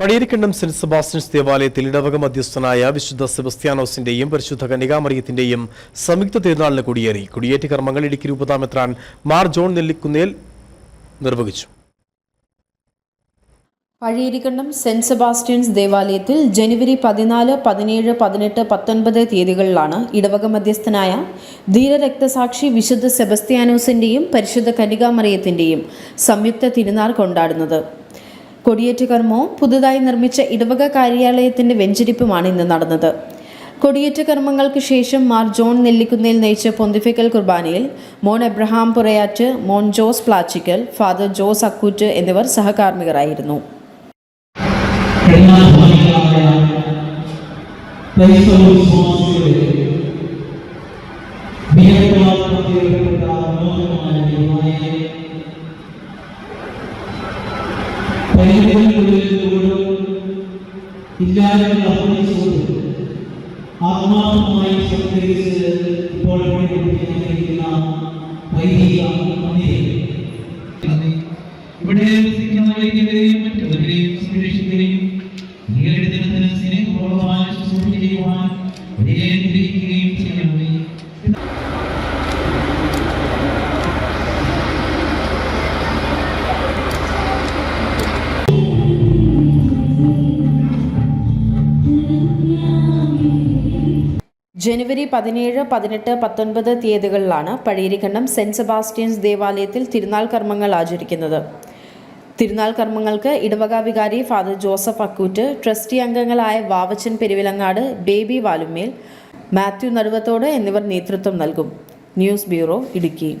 പടിയേരിക്കണ്ടം saint Sebastian's ദേവാലയത്തിൽ ഇടവക മധ്യസ്ഥനായ വിശുദ്ധ സെബസ്ത്യാനോസിന്റെയും പരിശുദ്ധ കന്യകാമറിയത്തിന്റെയും സംയുക്ത തിരുനാളിന് കൊടിയേറി. കുടിയേറ്റ കർമ്മങ്ങൾ ഇടുക്കി രൂപതാമെത്രാൻ മാർ ജോൺ നെല്ലിക്കുന്നേൽ നിർവഹിച്ചു. പഴയരിക്കണ്ടം സെന്റ് സെബാസ്റ്റ്യൻസ് ദേവാലയത്തിൽ ജനുവരി പതിനാല് പതിനേഴ് പതിനെട്ട് പത്തൊൻപത് തീയതികളിലാണ് ഇടവക മധ്യസ്ഥനായ ധീരരക്തസാക്ഷി വിശുദ്ധ സെബസ്ത്യാനോസിന്റെയും പരിശുദ്ധ കനികാമറിയത്തിന്റെയും സംയുക്ത തിരുനാൾ കൊണ്ടാടുന്നത്. കൊടിയേറ്റ് കർമ്മവും പുതുതായി നിർമ്മിച്ച ഇടവക കാര്യാലയത്തിന്റെ വെഞ്ചരിപ്പുമാണ് ഇന്ന് നടന്നത്. കൊടിയേറ്റ കർമ്മങ്ങൾക്ക് ശേഷം മാർ ജോൺ നെല്ലിക്കുന്നേൽ നയിച്ച പൊന്തിഫിക്കൽ കുർബാനയിൽ Mon Abraham Purayattu Mon Jose Plachickal father Jose Akkoottu എന്നിവർ സഹകാർമ്മികരായിരുന്നു. പരിമിതികൾക്കുള്ളിൽ ഇല്ലായ്മകൾ അഭിനയിച്ചുകൊണ്ട് ആത്മാർത്ഥമായി സംസ്കരിച്ച് ഇപ്പോൾ പണികൊണ്ടിരിക്കുന്ന വൈദിക ഇവിടെ വസിക്കുന്ന വൈദികരെയും ജനുവരി പതിനേഴ് പതിനെട്ട് പത്തൊൻപത് തീയതികളിലാണ് പഴയരിക്കണ്ടം സെന്റ് സെബാസ്റ്റ്യൻസ് ദേവാലയത്തിൽ തിരുനാൾ കർമ്മങ്ങൾ ആചരിക്കുന്നത്. തിരുനാൾ കർമ്മങ്ങൾക്ക് ഇടവക വികാരി ഫാദർ ജോസഫ് അക്കൂറ്റ് ട്രസ്റ്റി അംഗങ്ങളായ വാവച്ചൻ പെരുവിലങ്ങാട് ബേബി വാലുമേൽ മാത്യു നടുവത്തോട് എന്നിവർ നേതൃത്വം നൽകും. News bureau Idukki.